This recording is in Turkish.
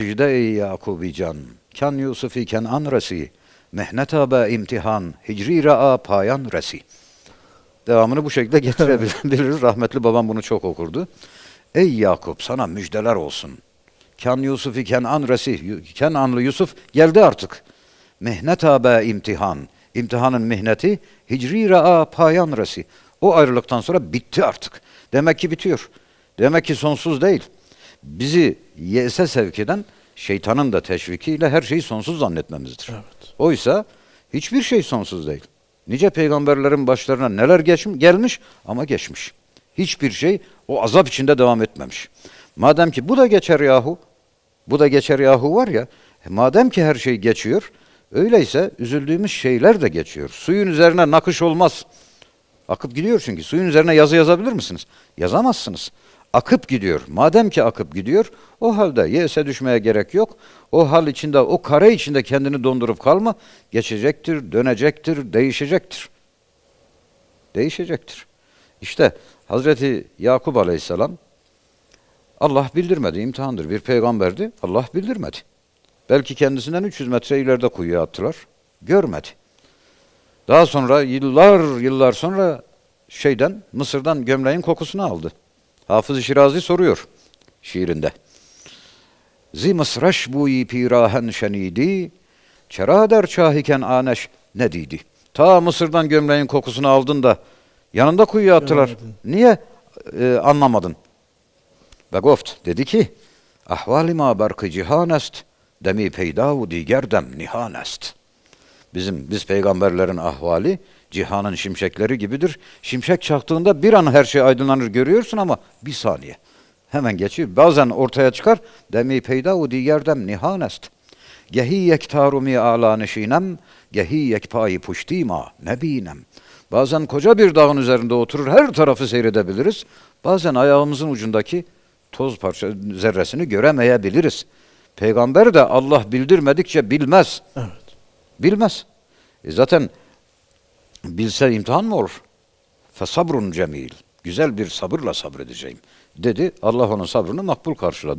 Secde ey Yakubi can, kan Yusufi ken an resi, mehnet aba imtihan, hicri ra'a payan resi. Devamını bu şekilde getirebiliriz. Rahmetli babam bunu çok okurdu. Ey Yakup sana müjdeler olsun. Kan Yusufi ken an resi, ken anlı Yusuf geldi artık. Mehnet aba imtihan, imtihanın mihneti, hicri ra'a payan resi. O ayrılıktan sonra bitti artık. Demek ki bitiyor. Demek ki sonsuz değil bizi yese sevk eden şeytanın da teşvikiyle her şeyi sonsuz zannetmemizdir. Evet. Oysa hiçbir şey sonsuz değil. Nice peygamberlerin başlarına neler geçmiş, gelmiş ama geçmiş. Hiçbir şey o azap içinde devam etmemiş. Madem ki bu da geçer yahu, bu da geçer yahu var ya, madem ki her şey geçiyor, öyleyse üzüldüğümüz şeyler de geçiyor. Suyun üzerine nakış olmaz. Akıp gidiyor çünkü. Suyun üzerine yazı yazabilir misiniz? Yazamazsınız. Akıp gidiyor. Madem ki akıp gidiyor, o halde yese düşmeye gerek yok. O hal içinde, o kare içinde kendini dondurup kalma. Geçecektir, dönecektir, değişecektir. Değişecektir. İşte Hazreti Yakup Aleyhisselam Allah bildirmedi, imtihandır. Bir peygamberdi, Allah bildirmedi. Belki kendisinden 300 metre ileride kuyuya attılar. Görmedi. Daha sonra yıllar yıllar sonra şeyden Mısır'dan gömleğin kokusunu aldı. Hafız-ı Şirazi soruyor şiirinde. Zi mısraş buyi pirahen şenidi, çera der çahiken aneş ne diydi? Ta Mısır'dan gömleğin kokusunu aldın da yanında kuyuya attılar. Görmedin. Niye e, anlamadın? Ve goft dedi ki, ahvali ma barkı cihanest, demi peydavu diger dem nihanest. Bizim biz peygamberlerin ahvali cihanın şimşekleri gibidir. Şimşek çaktığında bir an her şey aydınlanır görüyorsun ama bir saniye. Hemen geçiyor. Bazen ortaya çıkar. Demi peyda u diğer dem nihanest. Gehi yektaru mi ala neşinem, gehi yekpayi puştima nebinem. Bazen koca bir dağın üzerinde oturur her tarafı seyredebiliriz. Bazen ayağımızın ucundaki toz parça zerresini göremeyebiliriz. Peygamber de Allah bildirmedikçe bilmez. Evet. Bilmez. E zaten bilse imtihan mı olur? Fesabrun cemil. Güzel bir sabırla sabredeceğim. Dedi. Allah onun sabrını makbul karşıladı.